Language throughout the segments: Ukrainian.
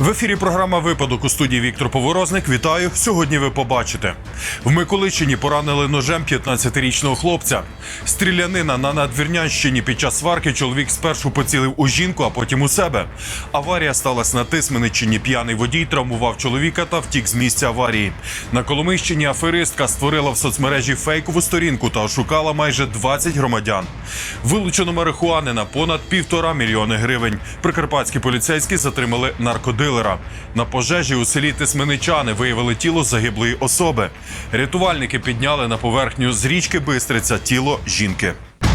В ефірі програма Випадок у студії Віктор Поворозник. Вітаю. Сьогодні ви побачите. В Миколичині поранили ножем 15-річного хлопця. Стрілянина на надвірнянщині під час сварки чоловік спершу поцілив у жінку, а потім у себе. Аварія сталася на Тисмениччині. П'яний водій травмував чоловіка та втік з місця аварії. На Коломийщині аферистка створила в соцмережі фейкову сторінку та ошукала майже 20 громадян. Вилучено марихуани на понад півтора мільйони гривень. Прикарпатські поліцейські затримали наркодилера. На пожежі у селі Тисменичани виявили тіло загиблої особи. Рятувальники підняли на поверхню з річки Бистриця тіло жінки. –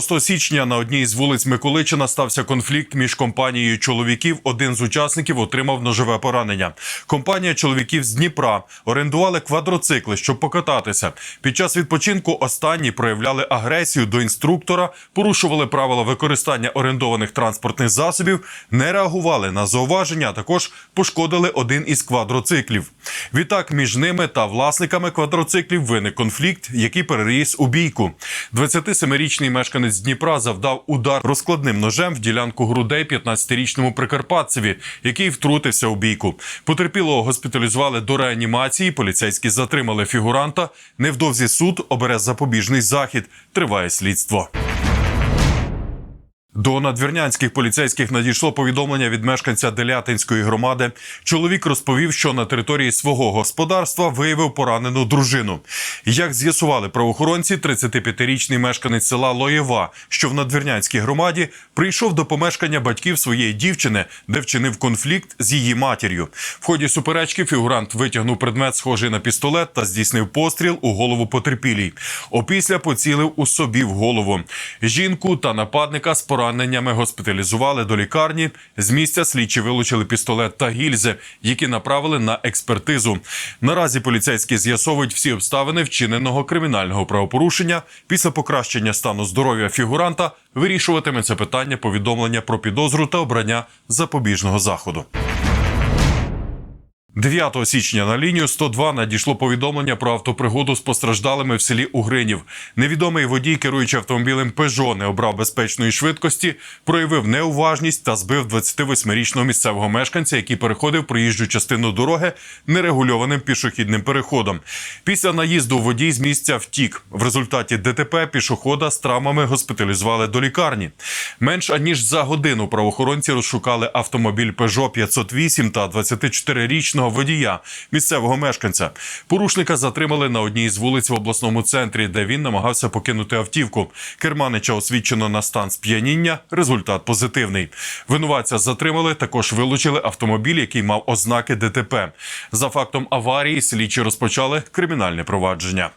6 січня на одній з вулиць Миколичина стався конфлікт між компанією чоловіків. Один з учасників отримав ножове поранення. Компанія чоловіків з Дніпра орендували квадроцикли, щоб покататися. Під час відпочинку останні проявляли агресію до інструктора, порушували правила використання орендованих транспортних засобів, не реагували на зауваження, а також пошкодили один із квадроциклів. Відтак між ними та власниками квадроциклів виник конфлікт, який переріс у бійку. 27-річний мешканець Дніпра завдав удар розкладним ножем в ділянку грудей 15-річному прикарпатцеві, який втрутився у бійку. Потерпілого госпіталізували до реанімації. Поліцейські затримали фігуранта. Невдовзі суд обере запобіжний захід. Триває слідство. До надвірнянських поліцейських надійшло повідомлення від мешканця Делятинської громади. Чоловік розповів, що на території свого господарства виявив поранену дружину. Як з'ясували правоохоронці, 35-річний мешканець села Лоєва, що в надвірнянській громаді, прийшов до помешкання батьків своєї дівчини, де вчинив конфлікт з її матір'ю. В ході суперечки фігурант витягнув предмет, схожий на пістолет, та здійснив постріл у голову потерпілій. Опісля поцілив у собі в голову. Жінку та нападника з пораненнями госпіталізували до лікарні. З місця слідчі вилучили пістолет та гільзи, які направили на експертизу. Наразі поліцейські з'ясовують всі обставини вчиненого кримінального правопорушення. Після покращення стану здоров'я фігуранта вирішуватиме це питання повідомлення про підозру та обрання запобіжного заходу. 9 січня на лінію 102 надійшло повідомлення про автопригоду з постраждалими в селі Угринів. Невідомий водій, керуючи автомобілем Пежо, не обрав безпечної швидкості, проявив неуважність та збив 28-річного місцевого мешканця, який переходив проїжджу частину дороги нерегульованим пішохідним переходом. Після наїзду водій з місця втік. В результаті ДТП пішохода з травмами госпіталізували до лікарні. Менш аніж за годину правоохоронці розшукали автомобіль Peugeot 508 та 24-річного водія місцевого мешканця. Порушника затримали на одній з вулиць в обласному центрі, де він намагався покинути автівку. Керманича освідчено на стан сп'яніння. Результат позитивний. Винуватця затримали. Також вилучили автомобіль, який мав ознаки ДТП. За фактом аварії слідчі розпочали кримінальне провадження.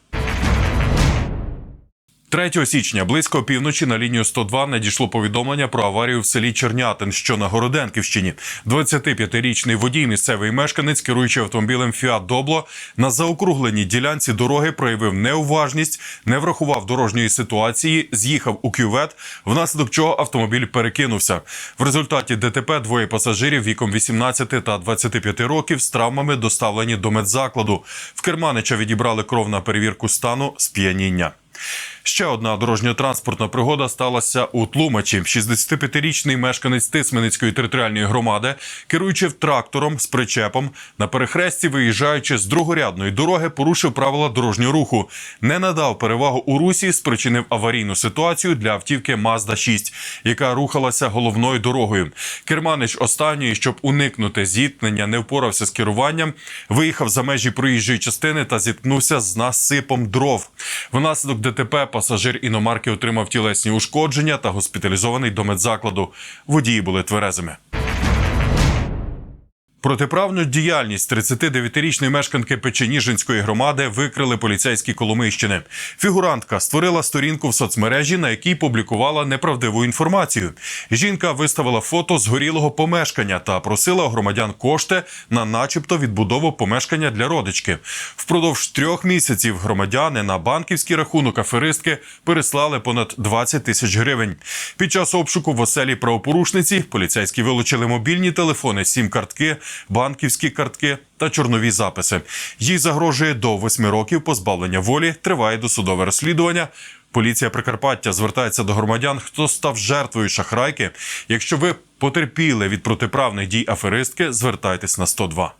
3 січня близько півночі на лінію 102 надійшло повідомлення про аварію в селі Чернятин, що на Городенківщині. 25-річний водій, місцевий мешканець, керуючи автомобілем Фіат Добло, на заокругленій ділянці дороги проявив неуважність, не врахував дорожньої ситуації, з'їхав у кювет, внаслідок чого автомобіль перекинувся. В результаті ДТП двоє пасажирів віком 18 та 25 років з травмами доставлені до медзакладу. В Керманича відібрали кров на перевірку стану сп'яніння. Ще одна дорожньо-транспортна пригода сталася у Тлумачі. 65-річний мешканець Тисменицької територіальної громади, керуючи трактором з причепом на перехресті, виїжджаючи з другорядної дороги, порушив правила дорожнього руху, не надав перевагу у русі, спричинив аварійну ситуацію для автівки Mazda 6, яка рухалася головною дорогою. Керманич останньої, щоб уникнути зіткнення, не впорався з керуванням, виїхав за межі проїжджої частини та зіткнувся з насипом дров. Внаслідок ДТП пасажир іномарки отримав тілесні ушкодження та госпіталізований до медзакладу. Водії були тверезими. Протиправну діяльність 39-річної мешканки Печеніжинської громади викрили поліцейські Коломийщини. Фігурантка створила сторінку в соцмережі, на якій публікувала неправдиву інформацію. Жінка виставила фото згорілого помешкання та просила громадян кошти на, начебто, відбудову помешкання для родички. Впродовж трьох місяців громадяни на банківський рахунок аферистки переслали понад 20 тисяч гривень. Під час обшуку в оселі правопорушниці поліцейські вилучили мобільні телефони, сім картки банківські картки та чорнові записи. Їй загрожує до восьми років позбавлення волі. Триває досудове розслідування. Поліція Прикарпаття звертається до громадян, хто став жертвою шахрайки. Якщо ви потерпіли від протиправних дій аферистки, звертайтесь на 102.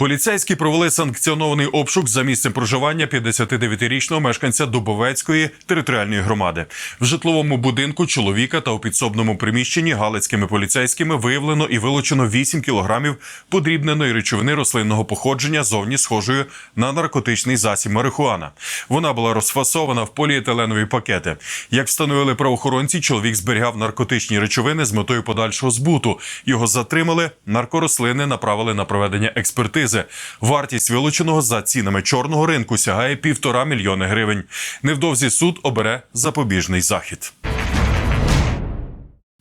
Поліцейські провели санкціонований обшук за місцем проживання 59-річного мешканця Дубовецької територіальної громади. В житловому будинку чоловіка та у підсобному приміщенні галицькими поліцейськими виявлено і вилучено 8 кілограмів подрібненої речовини рослинного походження зовні схожою на наркотичний засіб марихуана. Вона була розфасована в поліетиленові пакети. Як встановили правоохоронці, чоловік зберігав наркотичні речовини з метою подальшого збуту. Його затримали. Наркорослини направили на проведення експертизи. Вартість вилученого за цінами чорного ринку сягає півтора мільйони гривень. Невдовзі суд обере запобіжний захід.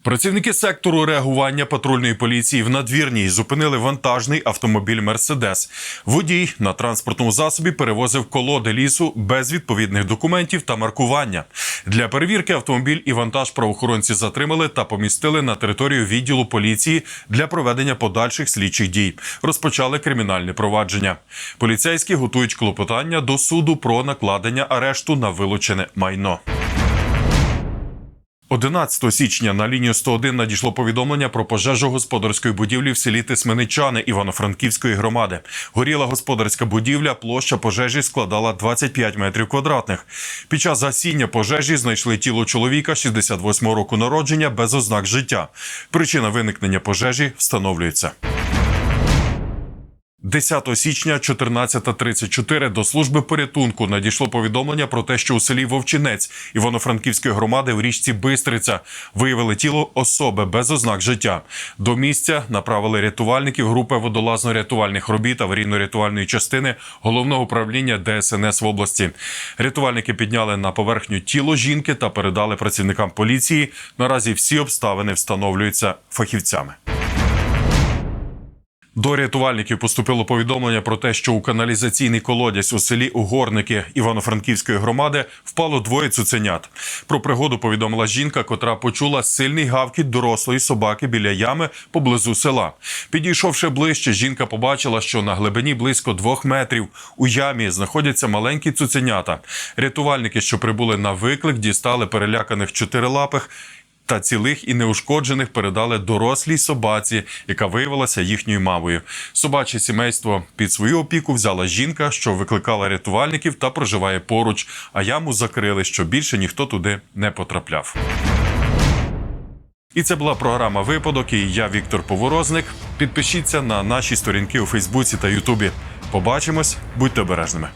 Працівники сектору реагування патрульної поліції в надвірній зупинили вантажний автомобіль Мерседес. Водій на транспортному засобі перевозив колоди лісу без відповідних документів та маркування. Для перевірки автомобіль і вантаж правоохоронці затримали та помістили на територію відділу поліції для проведення подальших слідчих дій. Розпочали кримінальне провадження. Поліцейські готують клопотання до суду про накладення арешту на вилучене майно. 11 січня на лінію 101 надійшло повідомлення про пожежу господарської будівлі в селі Тисменичани Івано-Франківської громади. Горіла господарська будівля, площа пожежі складала 25 метрів квадратних. Під час гасіння пожежі знайшли тіло чоловіка 68 року народження без ознак життя. Причина виникнення пожежі встановлюється. 10 січня 14.34 до служби порятунку надійшло повідомлення про те, що у селі Вовчинець Івано-Франківської громади в річці Бистриця виявили тіло особи без ознак життя. До місця направили рятувальників групи водолазно-рятувальних робіт аварійно-рятувальної частини головного управління ДСНС в області. Рятувальники підняли на поверхню тіло жінки та передали працівникам поліції. Наразі всі обставини встановлюються фахівцями. До рятувальників поступило повідомлення про те, що у каналізаційний колодязь у селі Угорники Івано-Франківської громади впало двоє цуценят. Про пригоду повідомила жінка, котра почула сильний гавкіт дорослої собаки біля ями поблизу села. Підійшовши ближче, жінка побачила, що на глибині близько двох метрів у ямі знаходяться маленькі цуценята. Рятувальники, що прибули на виклик, дістали переляканих чотирилапих та цілих і неушкоджених передали дорослій собаці, яка виявилася їхньою мамою. Собаче сімейство під свою опіку взяла жінка, що викликала рятувальників та проживає поруч. А яму закрили, щоб більше ніхто туди не потрапляв. І це була програма Випадок. І я Віктор Поворозник. Підпишіться на наші сторінки у Фейсбуці та Ютубі. Побачимось, будьте обережними.